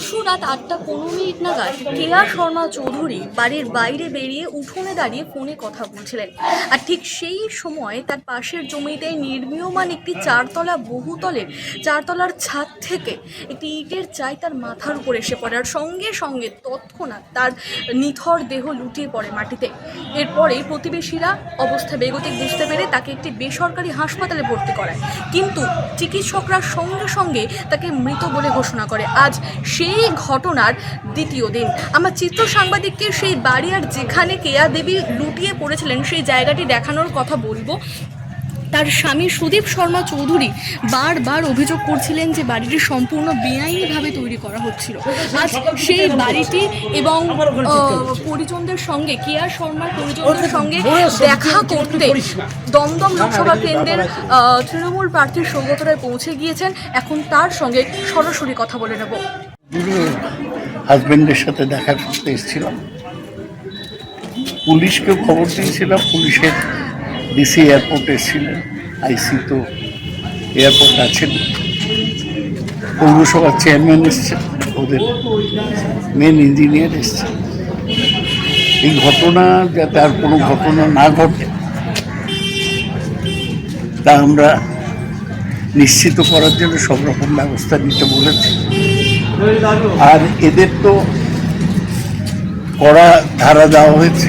পরশু রাত আটটা পনেরো মিনিট নাগাদ কেয়া শর্মা চৌধুরী বাড়ির বাইরে বেরিয়ে উঠোনে দাঁড়িয়ে ফোনে কথা বলছিলেন। আর ঠিক সেই সময় তার পাশের জমিতে নির্মীয়মান একটি চারতলা বহুতলের চারতলার ছাদ থেকে একটি ইটের চাই তার মাথার উপর এসে পড়ে আর সঙ্গে সঙ্গে তৎক্ষণাৎ তার নিথর দেহ লুটিয়ে পড়ে মাটিতে। এরপরে প্রতিবেশীরা অবস্থা বেগতিক বুঝতে পেরে তাকে একটি বেসরকারি হাসপাতালে ভর্তি করায়। কিন্তু চিকিৎসকরা সঙ্গে সঙ্গে তাকে মৃত বলে ঘোষণা করে। আজ সেই ঘটনার দ্বিতীয় দিন। আমার চিত্র সাংবাদিককে সেই বাড়ি আর যেখানে কেয়া দেবী লুটিয়ে পড়েছিলেন, সেই জায়গাটি দেখানোর কথা বলব। তার স্বামী সুদীপ শর্মা চৌধুরী বারবার অভিযোগ করছিলেন যে বাড়িটি সম্পূর্ণ বেআইনিভাবে তৈরি করা হচ্ছিল। আজ সেই বাড়িটি এবং পরিজনদের সঙ্গে, কেয়া শর্মার পরিজনদের সঙ্গে দেখা করতে দমদম লোকসভা কেন্দ্রের তৃণমূল প্রার্থী সৌগত রায় পৌঁছে গিয়েছেন। এখন তার সঙ্গে সরাসরি কথা বলে নেব। হাজবেন্ডের সাথে দেখা করতে এসেছিলাম। পুলিশকেও খবর দিয়েছিলাম, পুলিশের ডিসি এয়ারপোর্ট এসেছিলেন আইসি তো এয়ারপোর্ট আছেন। পৌরসভার চেয়ারম্যান এসছেন, ওদের মেন ইঞ্জিনিয়ার এসছেন। এই ঘটনা যাতে আর কোনো ঘটনা না ঘটে, তা আমরা নিশ্চিত করার জন্য সব রকম ব্যবস্থা নিতে বলেছি। আর এদের তো কড়া ধারা দেওয়া হয়েছে।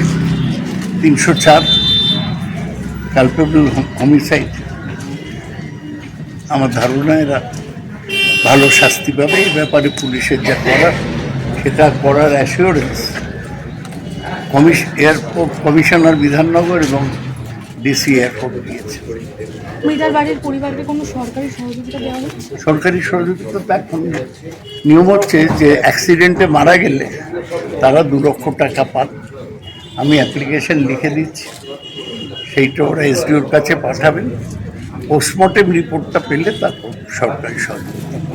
তিনশো চার কালপেবল হোমিসাইড আমার ধারণা, এরা ভালো শাস্তি পাবে। এই ব্যাপারে পুলিশের যা করার, সেটা করার অ্যাসিওরেন্স কমিশ, এয়ারপোর্ট কমিশনার বিধাননগর এবং ডিসি এয়ারপোর্ট দিয়েছে। মৃতার বাড়ির পরিবারকে কোনো সরকারি সহযোগিতা দেওয়া হচ্ছে? সরকারি সহযোগিতা তো এখন নিয়ম হচ্ছে যে অ্যাক্সিডেন্টে মারা গেলে তারা দু লক্ষ টাকা পান। আমি অ্যাপ্লিকেশন লিখে দিচ্ছি। সেইটা ওরা এসডিওর কাছে পাঠাবেন। পোস্টমর্টেম রিপোর্টটা পেলে তারপর সরকারি সহযোগিতা।